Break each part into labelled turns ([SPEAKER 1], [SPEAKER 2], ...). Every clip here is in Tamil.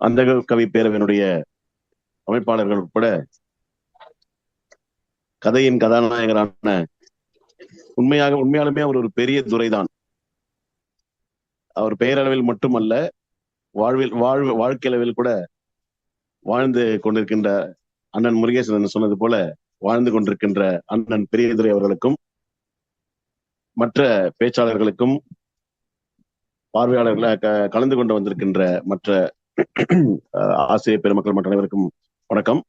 [SPEAKER 1] அந்த கவி பேரவையினுடைய அமைப்பாளர்கள் உட்பட கதையின் கதாநாயகரான உண்மையாக உண்மையாலுமே அவர் ஒரு பெரிய துறைதான் அவர் பெயரளவில் மட்டுமல்ல வாழ்வில் வாழ்வு வாழ்க்கையளவில் கூட வாழ்ந்து கொண்டிருக்கின்ற அண்ணன் முருகேசன் சொன்னது போல வாழ்ந்து கொண்டிருக்கின்ற அண்ணன் பெரியதுரை அவர்களுக்கும் மற்ற பேச்சாளர்களுக்கும் பார்வையாளர்களை கலந்து கொண்டு வந்திருக்கின்ற மற்ற ஆசிரியர் பெருமக்கள் மற்ற அனைவருக்கும் வணக்கம்.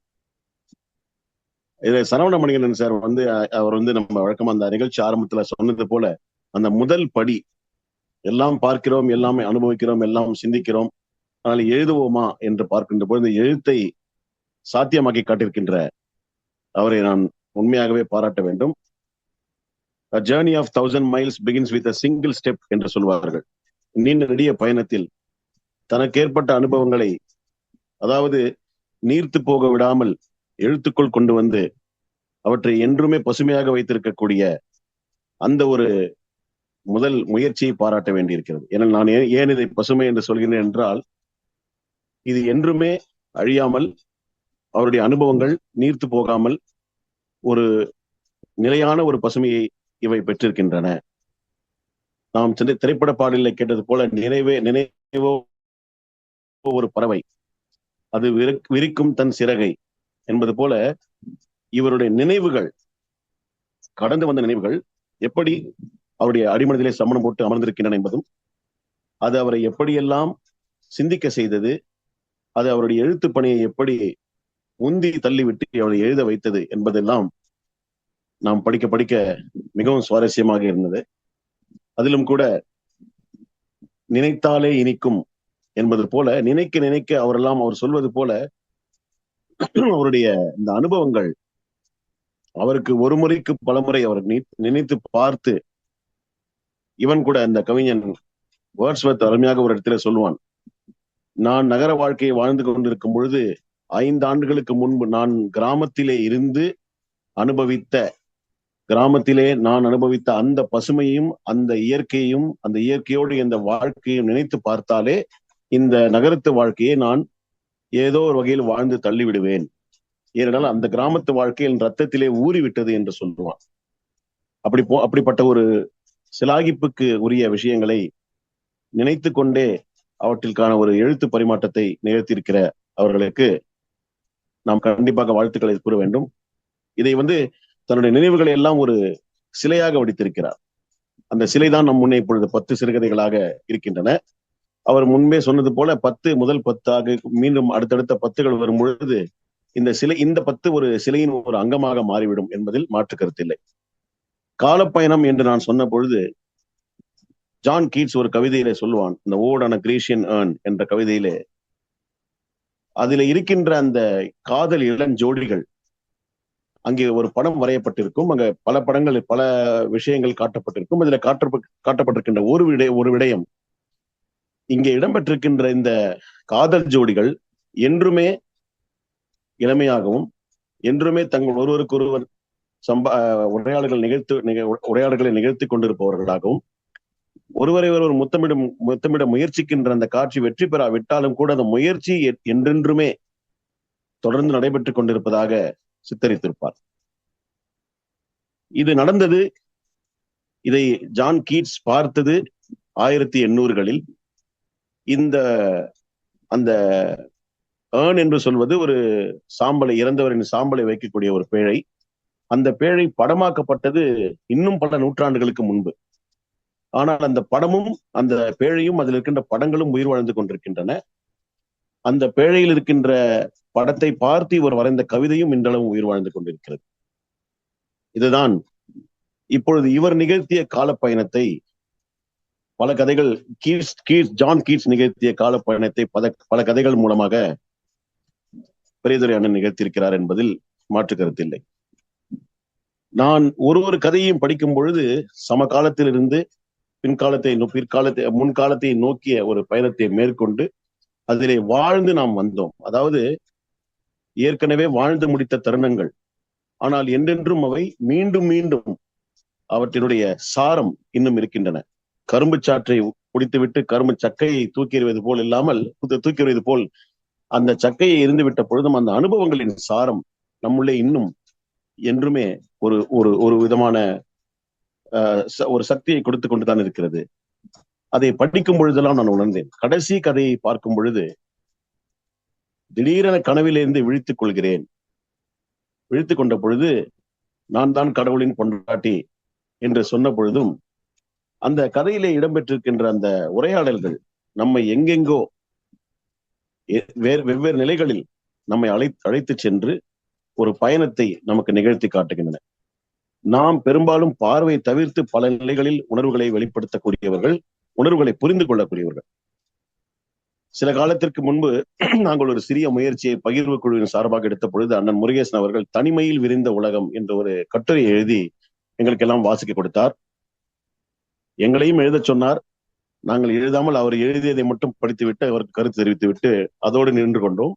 [SPEAKER 1] இதுல சரவண மணிகண்டன் சார் வந்து அவர் வந்து நம்ம வழக்கம் அந்த நிகழ்ச்சி ஆரம்பத்துல சொன்னது போல அந்த முதல் படி எல்லாம் பார்க்கிறோம் எல்லாமே அனுபவிக்கிறோம் எல்லாம் சிந்திக்கிறோம் ஆனால் எழுதுவோமா என்று பார்க்கின்ற போது இந்த எழுத்தை சாத்தியமாக்கி காட்டியிருக்கின்ற அவரை நான் உண்மையாகவே பாராட்ட வேண்டும். Journey of thousand miles begins with a single step என்று சொல்வார்கள். நீண்ட நெடிய பயணத்தில் தனக்கு ஏற்பட்ட அனுபவங்களை அதாவது நீர்த்து போக விடாமல் எழுத்துக்குள் கொண்டு வந்து அவற்றை என்றுமே பசுமையாக வைத்திருக்கக்கூடிய அந்த ஒரு முதல் முயற்சியை பாராட்ட வேண்டியிருக்கிறது. ஏன்னா நான் ஏன் இதை பசுமை என்று சொல்கிறேன் என்றால் இது என்றுமே அழியாமல் அவருடைய அனுபவங்கள் நீர்த்து போகாமல் ஒரு நிலையான ஒரு பசுமையை இவை பெற்றிருக்கின்றன. நாம் திரைப்பட பாடலில் கேட்டது போல நினைவே நினைவோ ஒரு பறவை. அது விரிக்கும் தன் சிறகை என்பது போல இவருடைய நினைவுகள் கடந்து வந்த நினைவுகள் எப்படி அவருடைய அடிமனதிலே சமணம் போட்டு அமர்ந்திருக்கின்றன என்பதும் அது அவரை எப்படியெல்லாம் சிந்திக்க செய்தது அது அவருடைய எழுத்து பணியை எப்படி உந்தி தள்ளிவிட்டு அவரை எழுத வைத்தது என்பதெல்லாம் நாம் படிக்க படிக்க மிகவும் சுவாரஸ்யமாக இருந்தது. அதிலும் கூட நினைத்தாலே இனிக்கும் என்பது போல நினைக்க நினைக்க அவரெல்லாம் அவர் சொல்வது போல அவருடைய இந்த அனுபவங்கள் அவருக்கு ஒரு முறைக்கு பலமுறை அவர் நினைத்து பார்த்து இவன் கூட அந்த கவிஞன் வேர்ட்ஸ்வர்த் அருமையாக ஒரு இடத்துல சொல்லுவான் நான் நகர வாழ்க்கையை வாழ்ந்து கொண்டிருக்கும் பொழுது ஐந்து ஆண்டுகளுக்கு முன்பு நான் கிராமத்திலே இருந்து அனுபவித்த கிராமத்திலே நான் அனுபவித்த அந்த பசுமையும் அந்த இயற்கையும் அந்த இயற்கையோடு இந்த வாழ்க்கையும் நினைத்து பார்த்தாலே இந்த நகரத்து வாழ்க்கையை நான் ஏதோ ஒரு வகையில் வாழ்ந்து தள்ளிவிடுவேன். ஏனென்றால் அந்த கிராமத்து வாழ்க்கையில் ரத்தத்திலே ஊறிவிட்டது என்று சொல்லுவான். அப்படி போ அப்படிப்பட்ட ஒரு சிலாகிப்புக்கு உரிய விஷயங்களை நினைத்து கொண்டே அவற்றிற்கான ஒரு எழுத்து பரிமாற்றத்தை நிகழ்த்தியிருக்கிற அவர்களுக்கு நாம் கண்டிப்பாக வாழ்த்துக்களை கூற வேண்டும். இதை வந்து தன்னுடைய நினைவுகளை எல்லாம் ஒரு சிலையாக வடித்திருக்கிறார். அந்த சிலைதான் நம் முன்னே இப்பொழுது பத்து சிறுகதைகளாக இருக்கின்றன. அவர் முன்பே சொன்னது போல பத்து முதல் பத்தாக மீண்டும் அடுத்தடுத்த பத்துகள் வரும் பொழுது இந்த சிலை இந்த பத்து ஒரு சிலையின் ஒரு அங்கமாக மாறிவிடும் என்பதில் மாற்று கருத்தில்லை காலப்பயணம் என்று நான் சொன்ன பொழுது ஜான் கீட்ஸ் ஒரு கவிதையிலே சொல்லுவான் இந்த ஓடான கிரீஷியன் ஏர்ன் என்ற கவிதையிலே அதுல இருக்கின்ற அந்த காதல் இளஞ்சோடிகள் அங்கே ஒரு படம் வரையப்பட்டிருக்கும் அங்க பல படங்கள் பல விஷயங்கள் காட்டப்பட்டிருக்கும் அதுல காட்ட காட்டப்பட்டிருக்கின்ற ஒரு விட ஒரு விடயம் இங்கே இடம்பெற்றிருக்கின்ற இந்த காதல் ஜோடிகள் என்றுமே இளமையாகவும் என்றுமே தங்கள் ஒருவருக்கு ஒருவர் சம்பா உரையாடல்கள் நிகழ்த்து உரையாடல்களை நிகழ்த்தி கொண்டிருப்பவர்களாகவும் ஒருவரை ஒருவர் முத்தமிடும் முத்தமிட முயற்சிக்கின்ற அந்த காட்சி வெற்றி பெறாவிட்டாலும் கூட அந்த முயற்சி என்றென்றுமே தொடர்ந்து நடைபெற்றுக் கொண்டிருப்பதாக சித்தரித்திருப்பார். இது நடந்தது இதை ஜான் கீட்ஸ் பார்த்தது ஆயிரத்தி எண்ணூறுகளில். இந்த அந்த ஏர்ன் என்று சொல்வது ஒரு சாம்பலை இறந்தவரின் சாம்பலை வைக்கக்கூடிய ஒரு பேழை. அந்த பேழை படமாக்கப்பட்டது இன்னும் பல நூற்றாண்டுகளுக்கு முன்பு. ஆனால் அந்த படமும் அந்த பேழையும் அதில் இருக்கின்ற படங்களும் உயிர் வாழ்ந்து கொண்டிருக்கின்றன. அந்த பேழையில் இருக்கின்ற படத்தை பார்த்து இவர் வரைந்த கவிதையும் இன்றளவும் உயிர் வாழ்ந்து கொண்டிருக்கிறது. இதுதான் இப்பொழுது இவர் நிகழ்த்திய காலப்பயணத்தை பல கதைகள் கீட்ஸ் கீட்ஸ் ஜான் கீட்ஸ் நிகழ்த்திய கால பயணத்தை பல பல கதைகள் மூலமாக பெரியதுரை அண்ணன் நிகழ்த்தியிருக்கிறார் என்பதில் மாற்று கருத்தில்லை நான் ஒரு ஒரு கதையையும் படிக்கும் பொழுது சமகாலத்திலிருந்து பின்காலத்தை பிற்காலத்தை முன்காலத்தை நோக்கிய ஒரு பயணத்தை மேற்கொண்டு அதிலே வாழ்ந்து நாம் வந்தோம். அதாவது ஏற்கனவே வாழ்ந்து முடித்த தருணங்கள். ஆனால் என்றென்றும் அவை மீண்டும் மீண்டும் அவற்றினுடைய சாரம் இன்னும் இருக்கின்றன. கரும்பு சாற்றை குடித்துவிட்டு கரும்பு சக்கையை தூக்கி எறிவது போல் இல்லாமல் தூக்கி எறிவது போல் அந்த சக்கையை இருந்து விட்ட பொழுதும் அந்த அனுபவங்களின் சாரம் நம்முள்ளே இன்னும் என்றுமே ஒரு ஒரு ஒரு விதமான ச- ஒரு சக்தியை கொடுத்து கொண்டுதான் இருக்கிறது. அதை படிக்கும் பொழுதெல்லாம் நான் உணர்ந்தேன். கடைசி கதையை பார்க்கும் பொழுது திடீரென கனவிலிருந்து விழித்துக் கொள்கிறேன். விழித்துக் கொண்ட பொழுது நான் தான் கடவுளின் பொண்டாட்டி என்று சொன்ன பொழுதும் அந்த கதையிலே இடம்பெற்றிருக்கின்ற அந்த உரையாடல்கள் நம்மை எங்கெங்கோ வேறு வெவ்வேறு நிலைகளில் நம்மை அழை அழைத்து சென்று ஒரு பயணத்தை நமக்கு நிகழ்த்தி காட்டுகின்றன. நாம் பெரும்பாலும் பார்வை தவிர்த்து பல நிலைகளில் உணர்வுகளை வெளிப்படுத்தக்கூடியவர்கள் உணர்வுகளை புரிந்து கொள்ளக்கூடியவர்கள். சில காலத்திற்கு முன்பு நாங்கள் ஒரு சிறிய முயற்சியை பகிர்வு குழுவின் சார்பாக எடுத்த பொழுது அண்ணன் முருகேசன் அவர்கள் தனிமையில் விரிந்த உலகம் என்ற ஒரு கட்டுரை எழுதி எங்களுக்கெல்லாம் வாசிக்க கொடுத்தார். எங்களையும் எழுதச் சொன்னார். நாங்கள் எழுதாமல் அவர் எழுதியதை மட்டும் படித்துவிட்டு அவருக்கு கருத்து தெரிவித்துவிட்டு அதோடு நின்று கொண்டோம்.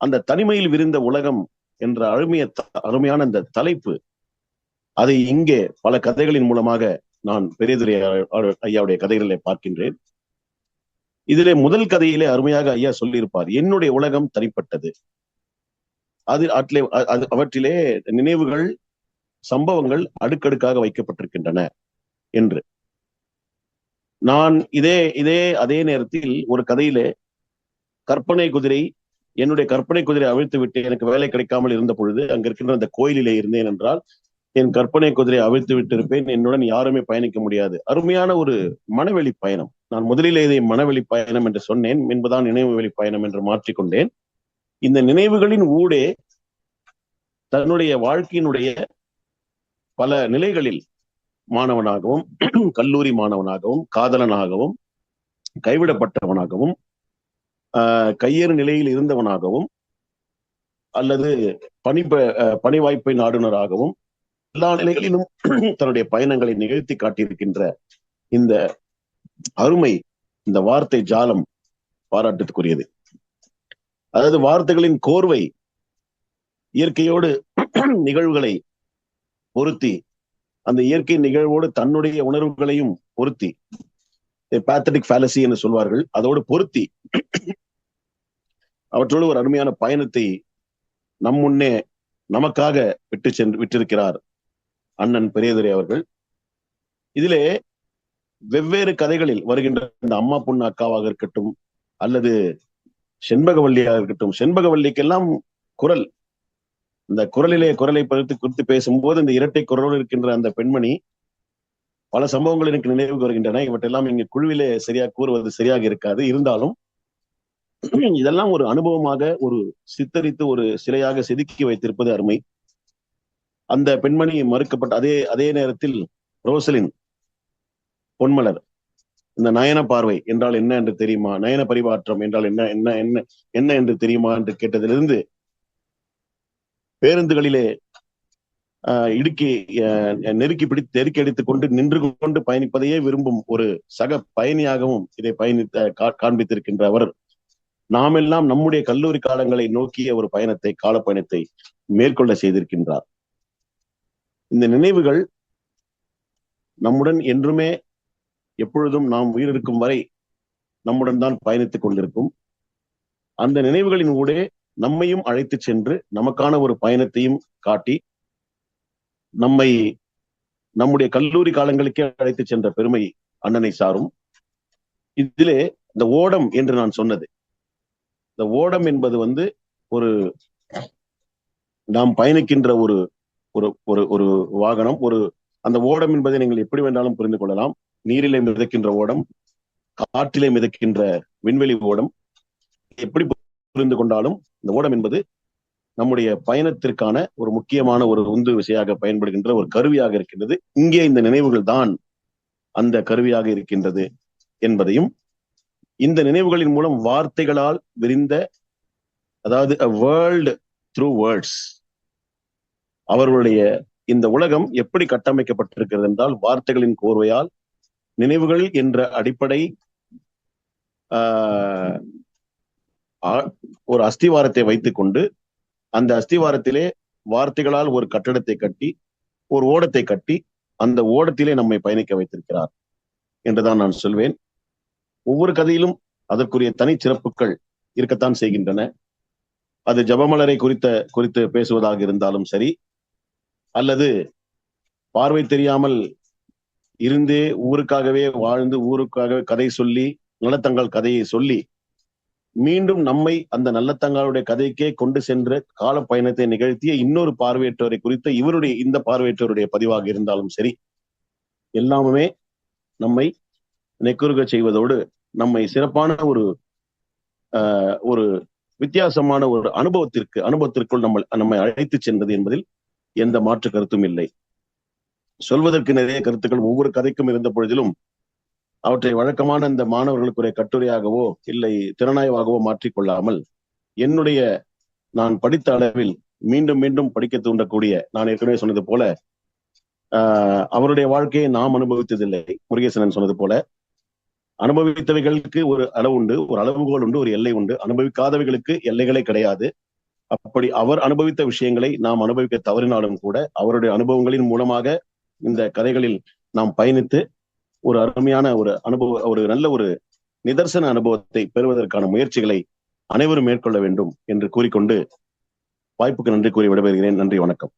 [SPEAKER 1] அந்த தனிமையில் விரிந்த உலகம் என்ற அருமைய அருமையான அந்த தலைப்பு அதை இங்கே பல கதைகளின் மூலமாக நான் பெரியதுரை ஐயாவுடைய கதைகளை பார்க்கின்றேன். இதிலே முதல் கதையிலே அருமையாக ஐயா சொல்லியிருப்பார் என்னுடைய உலகம் தனிப்பட்டது. அது அட்லே அது அவற்றிலே நினைவுகள் சம்பவங்கள் அடுக்கடுக்காக வைக்கப்பட்டிருக்கின்றன என்று. நான் இதே இதே அதே நேரத்தில் ஒரு கதையிலே கற்பனை குதிரை என்னுடைய கற்பனை குதிரை அவிழ்த்து விட்டு எனக்கு வேலை கிடைக்காமல் இருந்த பொழுது அங்க இருக்கின்ற அந்த கோயிலிலே இருந்தேன் என்றால் என் கற்பனை குதிரை அவிழ்த்து விட்டு இருப்பேன் என்னுடன் யாருமே பயணிக்க முடியாது. அருமையான ஒரு மனவெளி பயணம். நான் முதலிலே இதை மனவெளி பயணம் என்று சொன்னேன். என்பதான் நினைவு வெளி பயணம் என்று மாற்றிக்கொண்டேன். இந்த நினைவுகளின் ஊடே தன்னுடைய வாழ்க்கையினுடைய பல நிலைகளில் மாணவனாகவும் கல்லூரி மாணவனாகவும் காதலனாகவும் கைவிடப்பட்டவனாகவும் ஆஹ் கையேறு நிலையில் இருந்தவனாகவும் அல்லது பணி பணி வாய்ப்பை நாடுனராகவும் எல்லா நிலைகளிலும் தன்னுடைய பயணங்களை நிகழ்த்தி காட்டியிருக்கின்ற இந்த அருமை இந்த வார்த்தை ஜாலம் பாராட்டுக்குரியது. அதாவது வார்த்தைகளின் கோர்வை இயற்கையோடு நிகழ்வுகளை பொருத்தி அந்த இயற்கை நிகழ்வோடு தன்னுடைய உணர்வுகளையும் பொருத்தி பேத்தடிக் ஃபேலசி என்று சொல்வார்கள் அதோடு பொருத்தி அவற்றோடு ஒரு அருமையான பயணத்தை நம் முன்னே நமக்காக விட்டு சென்று விட்டிருக்கிறார் அண்ணன் பெரியதுரை அவர்கள். இதிலே வெவ்வேறு கதைகளில் வருகின்ற இந்த அம்மா பொண்ணு அக்காவாக இருக்கட்டும் அல்லது செண்பகவல்லியாக இருக்கட்டும் செண்பகவல்லிக்கெல்லாம் குரல் இந்த குரலிலே குரலை பறித்து குறித்து பேசும்போது இந்த இரட்டை குரலோடு இருக்கின்ற அந்த பெண்மணி பல சம்பவங்கள் எனக்கு நினைவுக்கு வருகின்றன. இவற்றெல்லாம் இங்க குழுவிலே சரியா கூறுவது சரியாக இருக்காது. இருந்தாலும் இதெல்லாம் ஒரு அனுபவமாக ஒரு சித்தரித்து ஒரு சிலையாக செதுக்கி வைத்திருப்பது அருமை. அந்த பெண்மணி மறுக்கப்பட்ட அதே அதே நேரத்தில் ரோசலின் பொன்மலர் இந்த நயன பார்வை என்றால் என்ன என்று தெரியுமா? நயன பரிமாற்றம் என்றால் என்ன என்ன என்ன என்ன என்று தெரியுமா? என்று கேட்டதிலிருந்து பேருந்துகளிலே இடுக்கி நெருக்கி பிடித்து நெருக்கி அடித்துக் கொண்டு நின்று கொண்டு பயணிப்பதையே விரும்பும் ஒரு சக பயணியாகவும் இதை பயணித்த கா- காண்பித்திருக்கின்ற அவர் நாமெல்லாம் நம்முடைய கல்லூரி காலங்களை நோக்கிய ஒரு பயணத்தை கால பயணத்தை மேற்கொள்ள செய்திருக்கின்றார். இந்த நினைவுகள் நம்முடன் என்றுமே எப்பொழுதும் நாம் உயிரிருக்கும் வரை நம்முடன் தான் பயணித்துக் கொண்டிருக்கும். அந்த நினைவுகளின் ஊடே நம்மையும் அழைத்து சென்று நமக்கான ஒரு பயணத்தையும் காட்டி நம்மை நம்முடைய கல்லூரி காலங்களுக்கே அழைத்து சென்ற பெருமை அண்ணனை சாரும். இதிலே இந்த ஓடம் என்று நான் சொன்னது. இந்த ஓடம் என்பது வந்து ஒரு நாம் பயணிக்கின்ற ஒரு ஒரு ஒரு ஒரு வாகனம். ஒரு அந்த ஓடம் என்பதை நீங்கள் எப்படி வேண்டாலும் புரிந்து கொள்ளலாம். நீரிலே மிதக்கின்ற ஓடம் காற்றிலே மிதக்கின்ற விண்வெளி ஓடம். எப்படி புரிந்து கொண்டாலும் இந்த ஓடம் என்பது நம்முடைய பயணத்திற்கான ஒரு முக்கியமான ஒரு உந்து விசையாக பயன்படுகின்ற ஒரு கருவியாக இருக்கின்றது. இங்கே இந்த நினைவுகள் தான் அந்த கருவியாக இருக்கின்றது என்பதையும் இந்த நினைவுகளின் மூலம் வார்த்தைகளால் விரிந்த அதாவது a world through அவர்களுடைய இந்த உலகம் எப்படி கட்டமைக்கப்பட்டிருக்கிறது என்றால் வார்த்தைகளின் கோர்வையால் நினைவுகள் என்ற அடிப்படை ஆஹ், ஒரு அஸ்திவாரத்தை வைத்துக்கொண்டு அந்த அஸ்திவாரத்திலே வார்த்தைகளால் ஒரு கட்டடத்தை கட்டி ஒரு ஓடத்தை கட்டி அந்த ஓடத்திலே நம்மை பயணிக்க வைத்திருக்கிறார் என்றுதான் நான் சொல்வேன். ஒவ்வொரு கதையிலும் அதற்குரிய தனி சிறப்புகள் இருக்கத்தான் செய்கின்றன. அது ஜபமலரை குறித்த குறித்து பேசுவதாக இருந்தாலும் சரி அல்லது பார்வை தெரியாமல் இருந்தே ஊருக்காகவே வாழ்ந்து ஊருக்காகவே கதை சொல்லி நலத்தங்கள் கதையை சொல்லி மீண்டும் நம்மை அந்த நல்லத்தங்களுடைய கதைக்கே கொண்டு சென்ற கால பயணத்தை நிகழ்த்திய இன்னொரு பார்வையற்றவரை குறித்த இவருடைய இந்த பார்வையற்றவருடைய பதிவாக இருந்தாலும் சரி எல்லாமே நம்மை நெக்குறுக செய்வதோடு நம்மை சிறப்பான ஒரு ஒரு வித்தியாசமான ஒரு அனுபவத்திற்கு அனுபவத்திற்குள் நம்ம நம்மை அழைத்து சென்றது என்பதில் எந்த மாற்று கருத்தும் இல்லை. சொல்வதற்கு நிறைய கருத்துக்கள் ஒவ்வொரு கதைக்கும் இருந்த பொழுதிலும் அவற்றை வழக்கமான இந்த மாணவர்களுக்குரிய கட்டுரையாகவோ இல்லை திறனாய்வாகவோ மாற்றிக்கொள்ளாமல் என்னுடைய நான் படித்த அளவில் மீண்டும் மீண்டும் படிக்க தூண்டக்கூடிய நான் ஏற்கனவே சொன்னது போல ஆஹ் அவருடைய வாழ்க்கையை நாம் அனுபவித்ததில்லை. முருகேசனன் சொன்னது போல அனுபவித்தவைகளுக்கு ஒரு அளவு உண்டு ஒரு அளவுகோல் உண்டு ஒரு எல்லை உண்டு. அனுபவிக்காதவைகளுக்கு எல்லைகளே கிடையாது. அப்படி அவர் அனுபவித்த விஷயங்களை நாம் அனுபவிக்க தவறினாலும் கூட அவருடைய அனுபவங்களின் மூலமாக இந்த கதைகளில் நாம் பயணித்து ஒரு அருமையான ஒரு அனுபவ ஒரு நல்ல ஒரு நிதர்சன அனுபவத்தை பெறுவதற்கான முயற்சிகளை அனைவரும் மேற்கொள்ள வேண்டும் என்று கூறிக்கொண்டு வாய்ப்புக்கு நன்றி கூறி விடைபெறுகிறேன். நன்றி வணக்கம்.